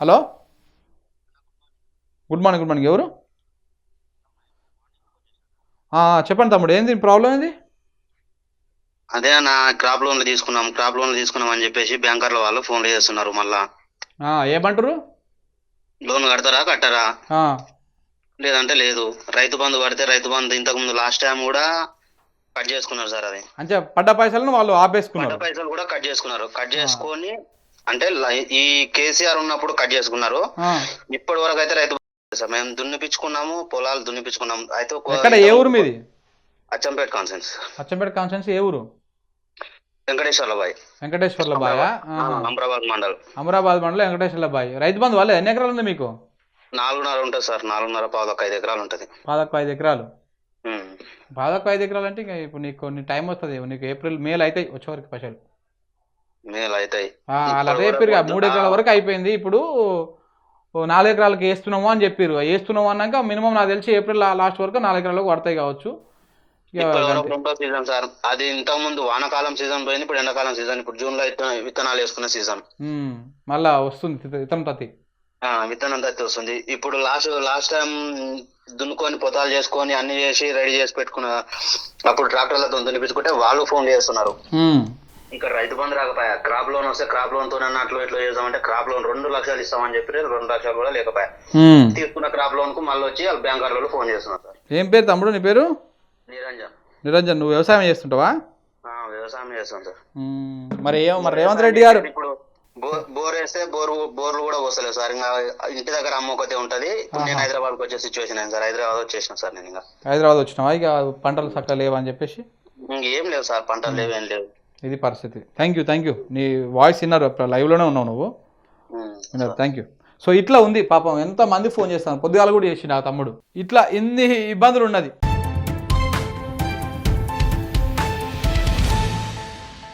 Hello? Good morning good morning. ఎవరు? ఆ, చెప్పండి తమ్ముడు ఏంది ప్రాబ్లం ఏంది? అదే నా క్రాప్ లోన్లు తీసుకున్నాం క్రాప్ లోన్లు తీసుకున్నాం అని చెప్పేసి బ్యాంకర్ల వాళ్ళు ఫోన్లు చేస్తున్నారు మళ్ళా. ఏమంటారు లోన్ కడతారా కట్టరా? లేదంటే లేదు. రైతు బంధు పడితే రైతు బంధు ఇంతకు ముందు లాస్ట్ టైం కూడా కట్ చేసుకున్నారు సార్ అది. అంటే పడ్డ పైసలను వాళ్ళు ఆపేసుకున్నారు. పైసలు కూడా కట్ చేసుకున్నారు. కట్ చేసుకొని అంటే ఈ కేసీఆర్ ఉన్నప్పుడు కట్ చేసుకున్నారు. ఇప్పటి వరకు అయితే రైతు సార్. మేము దున్నిపించుకున్నాము పొలాలు దున్నిపించుకున్నాం అయితే ఏ ఊరు మీది? అచ్చంపేట కాన్సెన్స్ అచ్చంపేట కాన్స్టెన్సీ ఏ ఊరు? వెంకటేశ్వర్ల బాయ్? వెంకటేశ్వర్ల బాయ అమరాబాద్ మండల్. అమరాబాద్ మండలం వెంకటేశ్వర్ల బాయ్. రైతు బంధు వాళ్ళే ఎన్ని ఎకరాలు ఉంది మీకు? నాలుగున్నర ఉంటుంది సార్. నాలుగున్నర పావులకు ఐదు ఎకరాలు ఉంటుంది. పాదకు ఐదు ఎకరాలు. ఉమ్. పాదకు ఐదు ఎకరాలు అంటే ఇప్పుడు నీకు కొన్ని టైం వస్తుంది. నీకు ఏప్రిల్ మేలు అవుతాయి వచ్చే వరకు పైసలు. అలా వరకు మూడు ఎకరాల వరకు అయిపోయింది. ఇప్పుడు నాలుగు ఎకరాలకి వేస్తున్నాము అని చెప్పారు. వేస్తున్నాము అన్నాక మినిమం నాకు తెలిసి ఏప్రిల్ లాస్ట్ వరకు నాలుగు ఎకరాలకు పడతాయి కావచ్చు. Season sir. అది ఇంతకు ముందు వానాకాలం సీజన్ పోయింది ఇప్పుడు ఎండాకాలం సీజన్. ఇప్పుడు జూన్లో విత్తన- విత్తనాలు వేసుకున్న సీజన్. మళ్ళా వస్తుంది ఇత- ఇతరం తత్తి ఆ, విత్తనం తత్తి వస్తుంది. ఇప్పుడు లాస్ట్ లాస్ట్ టైం దున్నుకొని పొతాలు చేసుకొని అన్ని చేసి రెడీ చేసి పెట్టుకున్న అప్పుడు ట్రాక్టర్లతో దున్నిపించుకుంటే వాళ్ళు ఫోన్ చేస్తున్నారు. ఇక్కడ రైతు బంధు రాకపోయా క్రాప్ లోన్ వస్తే క్రాప్ లోన్తో అట్లు ఇట్లా చేద్దామంటే క్రాప్ లోన్ రెండు లక్షలు ఇస్తామని చెప్పి రెండు లక్షలు కూడా లేకపోయా. తీసుకున్న క్రాప్ లోన్కు మళ్ళీ వచ్చి వాళ్ళు బ్యాంకర్ వాళ్ళు ఫోన్ చేస్తున్నారు సార్. ఏం పేరు తమ్ముడు నీ పేరు? నిరంజన్. నిరంజన్ నువ్వు వ్యవసాయం చేస్తుంటావా? వ్యవసాయం చేస్తాం సార్. మరి ఏం మరి రేవంత్ రెడ్డి గారు ఇప్పుడు బోర్ బోర్ వేస్తే బోర్ బోర్లు కూడా వస్తలేదు సార్. ఇంకా ఇంటి దగ్గర అమ్మ ఒకతే ఉంటది. నేను హైదరాబాద్ వచ్చే సిచ్యువేషన్ అయింది సార్? హైదరాబాద్ వచ్చేసిన సార్ నేను ఇంకా. హైదరాబాద్ వచ్చినావా? ఇక పంటలు చక్కగా లేవని చెప్పేసి? ఇంకేం లేవు సార్. పంటలు లేవు ఏం లేవు. ఇది పరిస్థితి. థ్యాంక్ యూ థ్యాంక్ యూ నీ వాయిస్ విన్నారు లైవ్లోనే ఉన్నావు నువ్వు. ఉమ్. విన్నారు థ్యాంక్ యూ సో ఇట్లా ఉంది పాపం. ఎంత మంది ఫోన్ చేస్తాను. పొద్దుగాల కూడా చేసి నా తమ్ముడు. ఇట్లా ఇన్ని ఇబ్బందులు ఉన్నది.